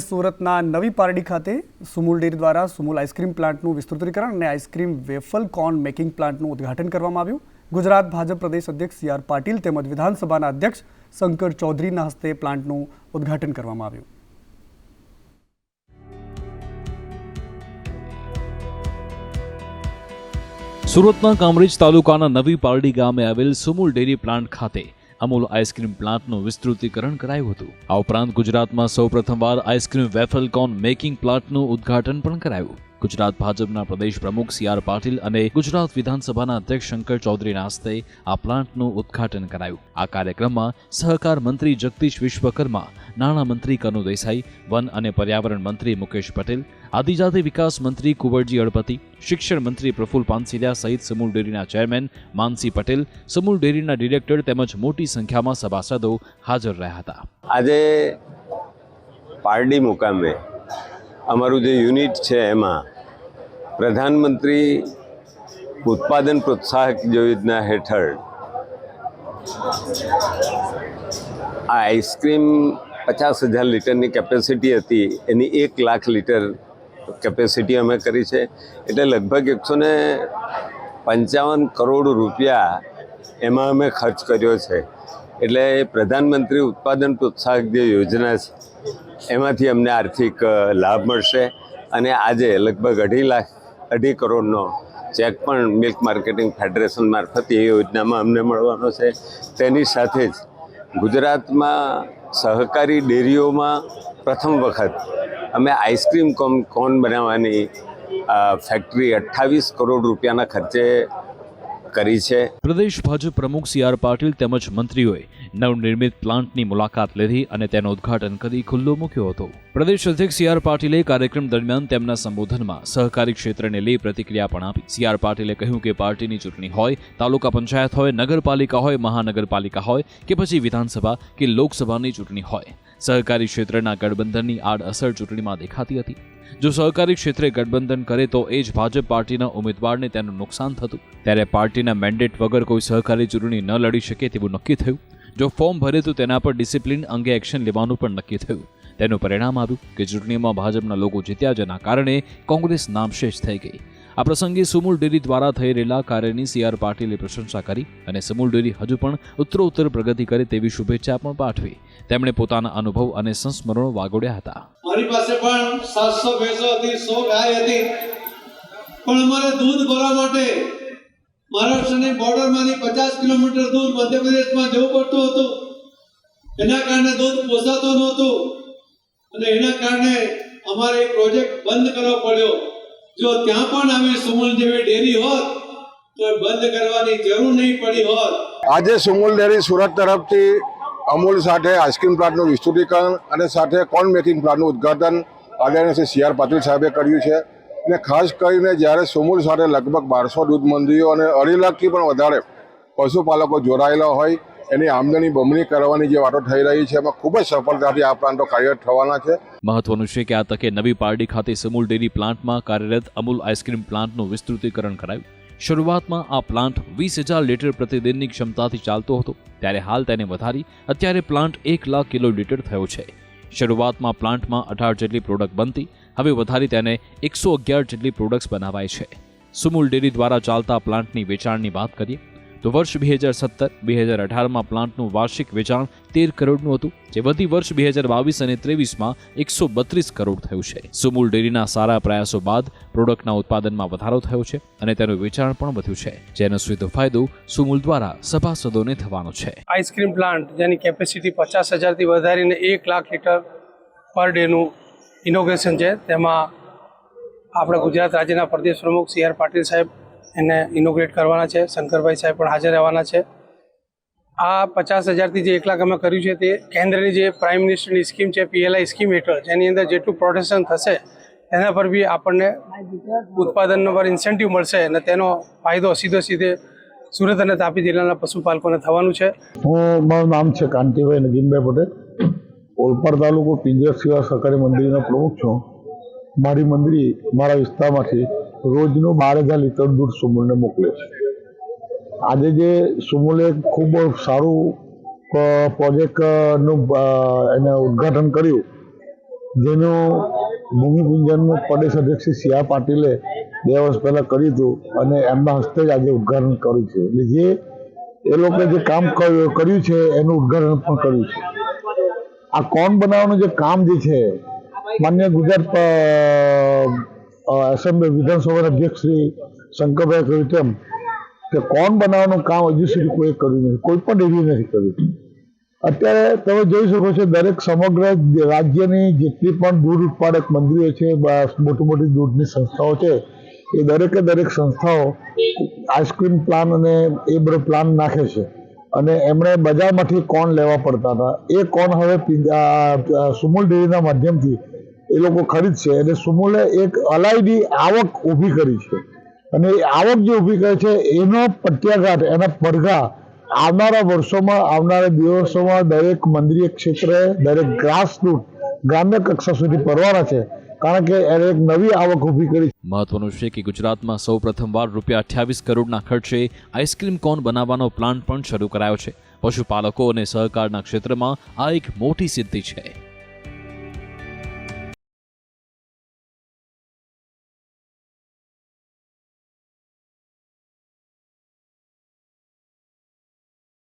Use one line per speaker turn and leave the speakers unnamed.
સુરતના નવી પારડી ખાતે સુમુલ ડેરી દ્વારા સુમુલ આઈસ્ક્રીમ પ્લાન્ટનું વિસ્તૃતીકરણ અને આઈસ્ક્રીમ વેફલ કોર્ન મેકિંગ પ્લાન્ટનું ઉદ્ઘાટન કરવામાં આવ્યું. ગુજરાત ભાજપ પ્રદેશ અધ્યક્ષ સી આર પાટીલ તેમજ વિધાનસભાના અધ્યક્ષ શંકર ચૌધરીના હસ્તે પ્લાન્ટનું ઉદ્ઘાટન કરવામાં આવ્યું.
સુરતના કામરેજ તાલુકાના નવી પારડી ગામે આવેલ સુમુલ ડેરી પ્લાન્ટ ખાતે અમૂલ આઈસ્ક્રીમ પ્લાન્ટનું વિસ્તૃતીકરણ કરાયું હતું. આ ઉપરાંત ગુજરાતમાં સૌપ્રથમવાર આઈસ્ક્રીમ વેફલ કોન મેકિંગ પ્લાન્ટનું ઉદ્ઘાટન પણ કરાયું. ગુજરાત ભાજપના પ્રદેશ પ્રમુખ સી આર પાટીલ અને ગુજરાત વિધાનસભાના અધ્યક્ષ શંકર ચૌધરીના હસ્તે આ પ્લાન્ટનું ઉદ્ઘાટન કરાયું. આ કાર્યક્રમમાં સહકાર મંત્રી જગદીશ વિશ્વકર્મા, નાણામંત્રી કનુ દેસાઈ, વન અને પર્યાવરણ મંત્રી મુકેશ પટેલ આદિજાતિ વિકાસ મંત્રી કુંવરજી અડપતિ, શિક્ષણ મંત્રી પ્રફુલ પાનસિલિયા સહિત સમૂલ ડેરીના ચેરમેન માનસી પટેલ, સમૂલ ડેરીના ડિરેક્ટર તેમજ મોટી સંખ્યામાં સભાસદો હાજર રહ્યા હતા.
આજે પારડી મુકામે અમારું જે યુનિટ છે એમાં પ્રધાનમંત્રી ઉત્પાદન પ્રોત્સાહક યોજના હેઠળ આ આઈસ્ક્રીમ પચાસ હજાર લીટરની કેપેસિટી હતી, એની એક લાખ લીટર કેપેસિટી અમે કરી છે. એટલે લગભગ એકસો ને પંચાવન કરોડ રૂપિયા એમાં અમે ખર્ચ કર્યો છે. એટલે પ્રધાનમંત્રી ઉત્પાદન પ્રોત્સાહક જે યોજના છે. એમાંથી અમને આર્થિક લાભ મળશે અને આજે લગભગ અઢી લાખ, અઢી કરોડનો ચેક પણ મિલ્ક માર્કેટિંગ ફેડરેશન મારફત એ યોજનામાં અમને મળવાનો છે. તેની સાથે જ ગુજરાતમાં સહકારી ડેરીઓમાં પ્રથમ વખત અમે આઈસ્ક્રીમ કોન કોન બનાવવાની ફેક્ટરી અઠ્ઠાવીસ કરોડ રૂપિયાના ખર્ચે કરી છે.
પ્રદેશ ભાજપ પ્રમુખ સી આર પાટીલ તેમજ મંત્રીઓએ નવનિર્મિત પ્લાન્ટની મુલાકાત લીધી અને તેનું ઉદ્ઘાટન કરી ખુલ્લો મૂક્યો હતો. પ્રદેશ અધ્યક્ષ સી આર પાટીલે કાર્યક્રમ દરમિયાન તેમના સંબોધનમાં સહકારી ક્ષેત્રને લઈ પ્રતિક્રિયા પણ આપી. સી આર પાટીલે કહ્યું કે પાર્ટીની ચૂંટણી હોય, તાલુકા પંચાયત હોય, નગરપાલિકા હોય, મહાનગરપાલિકા હોય કે પછી વિધાનસભા કે લોકસભાની ચૂંટણી હોય. સહકારી ક્ષેત્રના ગઠબંધનની આડઅસર ચૂંટણીમાં દેખાતી હતી. જો સહકારી ક્ષેત્રે ગઠબંધન કરે તો એ જ ભાજપ પાર્ટીના ઉમેદવારને તેનું નુકસાન થતું. ત્યારે પાર્ટીના મેન્ડેટ વગર કોઈ સહકારી ચૂંટણી ન લડી શકે તેવું નક્કી થયું. જો ફોર્મ ભરે તો તેના પર ડિસિપ્લિન અંગે એક્શન લેવાનું પણ નક્કી થયું. તેનું પરિણામ આવ્યું કે ચૂંટણીમાં ભાજપના લોકો જીત્યા જેના કારણે કોંગ્રેસ નામશેષ થઈ ગઈ. આ પ્રસંગે સુમુલ ડેરી દ્વારા થઈ રહેલા કાર્યની સી આર પાટીલે પ્રશંસા કરી અને સુમૂલ ડેરી હજુ પણ ઉત્તરોત્તર પ્રગતિ કરે તેવી શુભેચ્છા પણ પાઠવી. તેમણે પોતાના અનુભવ અને સંસ્મરણો વાગોડ્યા હતા.
મારી પાસે પણ સાતસો ભેંસો હતી, સો ગાય હતી. પણ અમારે દૂધ ભરવા માટે મહારાષ્ટ્રની બોર્ડરમાંથી પચાસ કિલોમીટર દૂર મધ્યપ્રદેશમાં જવું પડતું હતું. એના કારણે દૂધ પોસાતું નહોતું અને એના કારણે અમારે પ્રોજેક્ટ બંધ કરવો પડ્યો. જો ત્યાં પણ આવી સુમલ જેવી ડેરી હોત, તો બંધ કરવાની જરૂર નહીં પડી હોત.
આજે સુમુલ ડેરી સુરત તરફથી અમૂલ સાથે આઈસ્ક્રીમ પ્લાન્ટનું વિસ્તૃતીકરણ અને સાથે કોર્ન મેકિંગ પ્લાન્ટનું ઉદ્ઘાટન આદરણીય સી આર પાટીલ સાહેબે કર્યું છે. અને ખાસ કરીને જ્યારે સુમૂલ સાથે લગભગ બારસો દૂધ મંડળીઓ અને અઢી લાખથી પણ વધારે પશુપાલકો જોડાયેલા હોય એની આમદની બમણી કરવાની જે વાતો થઈ રહી છે, એમાં ખૂબ જ સફળતાથી આ પ્લાન્ટો કાર્યરત થવાના છે.
મહત્વનું છે કે આ તકે નવી પારડી ખાતે સમૂલ ડેરી પ્લાન્ટમાં કાર્યરત અમૂલ આઈસ્ક્રીમ પ્લાન્ટનું વિસ્તૃતીકરણ કરાયું. શરૂઆતમાં આ પ્લાન્ટ વીસ હજાર લીટર પ્રતિદિનની ક્ષમતાથી ચાલતો હતો. ત્યારે હાલ તેને વધારી અત્યારે પ્લાન્ટ એક લાખ કિલો લીટર થયો છે. શરૂઆતમાં પ્લાન્ટમાં અઢાર જેટલી પ્રોડક્ટ બનતી, હવે વધારી તેને એકસો અગિયાર જેટલી પ્રોડક્ટ્સ બનાવાય છે. સુમુલ ડેરી દ્વારા ચાલતા પ્લાન્ટની વેચાણની વાત કરીએ તો વર્ષ બે હજાર સત્તર, બે હજાર અઢારમાં પ્લાન્ટનું વાર્ષિક વેચાણ તેર કરોડનું હતું, જે વધી વર્ષ બે હજાર બાવીસ અને ત્રેવીસમાં એકસો બત્રીસ કરોડ થયું છે. સુમૂલ ડેરીના સારા પ્રયાસો બાદ પ્રોડક્ટના ઉત્પાદનમાં વધારો થયો છે અને તેનું વેચાણ પણ વધ્યું છે જેનો સીધો ફાયદો સુમૂલ દ્વારા સભાસદોને થવાનો છે.
આઈસ્ક્રીમ પ્લાન્ટ, જેની કેપેસિટી પચાસ હજારથી વધારીને એક લાખ લીટર પર ડેનું ઇનોગ્રેશન છે, તેમાં આપણા ગુજરાત રાજ્યના પ્રદેશ પ્રમુખ સી આર પાટીલ સાહેબ એને ઇનોગ્રેટ કરવાના છે. શંકરભાઈ સાહેબ પણ હાજર રહેવાના છે. આ પચાસ હજારથી જે એક લાખ અમે કર્યું છે તે કેન્દ્રની જે પ્રાઇમ મિનિસ્ટરની સ્કીમ છે પીએલઆઈ સ્કીમ હેઠળ, જેની અંદર જેટલું પ્રોટેક્શન થશે, એના પર બી આપણને ઉત્પાદનનો પર ઇન્સેન્ટિવ મળશે અને તેનો ફાયદો સીધો સીધે સુરત અને તાપી જિલ્લાના પશુપાલકોને થવાનું છે.
હું મારું નામ છે કાંતિભાઈ નગીનભાઈ પટેલ. ઓલપાડ તાલુકો પિંજર સેવા સહકારી મંડળીનો પ્રમુખ છું. મારી મંડળી મારા વિસ્તારમાંથી રોજનું બાર હજાર લીટર દૂધ સુમૂલને મોકલે છે. આજે જે સુમૂલે ખૂબ સારું પ્રોજેક્ટનું એને ઉદ્ઘાટન કર્યું, જેનું ભૂમિપૂજનનું પ્રદેશ અધ્યક્ષ સી પાટીલે બે વર્ષ પહેલાં કર્યું હતું અને એમના હસ્તે જ આજે ઉદ્ઘાટન કર્યું છે. એટલે જે એ લોકોએ જે કામ કર્યું છે, એનું ઉદ્ઘાટન પણ કર્યું છે. આ કોણ બનાવવાનું જે કામ જે છે, માન્ય ગુજરાત એસેમ્બલી વિધાનસભાના અધ્યક્ષ શ્રી શંકરભાઈ કહ્યું તેમ કે કોણ બનાવવાનું કામ હજુ સુધી કોઈ કર્યું નથી, કોઈ પણ એવી નથી કર્યું. અત્યારે તમે જોઈ શકો છો દરેક સમગ્ર રાજ્યની જેટલી પણ દૂધ ઉત્પાદક મંડળીઓ છે મોટી મોટી દૂધની સંસ્થાઓ છે, એ દરેકે દરેક સંસ્થાઓ આઈસ્ક્રીમ પ્લાન અને એ બધો પ્લાન નાખે છે. અને એમણે બજારમાંથી કોણ લેવા પડતા હતા, એ કોણ હવે સુમુલ ડેરીના માધ્યમથી એ લોકો ખરીદશે. અને સુમુલે એક અલાયદી આવક ઊભી કરી છે. અને એ આવક જે ઊભી કરે છે, એનો પ્રત્યાઘાત, એના પડઘા આવનારા વર્ષોમાં, આવનારા દિવસોમાં દરેક મંદિરીય ક્ષેત્રે, દરેક ગ્રાસરૂટ, ગ્રામ્ય કક્ષા સુધી પરવાના છે. કારણ કે એને એક નવી આવક ઊભી કરી.
મહત્વનું છે કે ગુજરાતમાં સૌ પ્રથમવાર રૂપિયા અઠ્યાવીસ કરોડના ખર્ચે આઈસ્ક્રીમ કોન બનાવવાનો પ્લાન્ટ પણ શરૂ કરાયો છે. પશુપાલકો અને સહકારના ક્ષેત્રમાં આ એક મોટી સિદ્ધિ છે.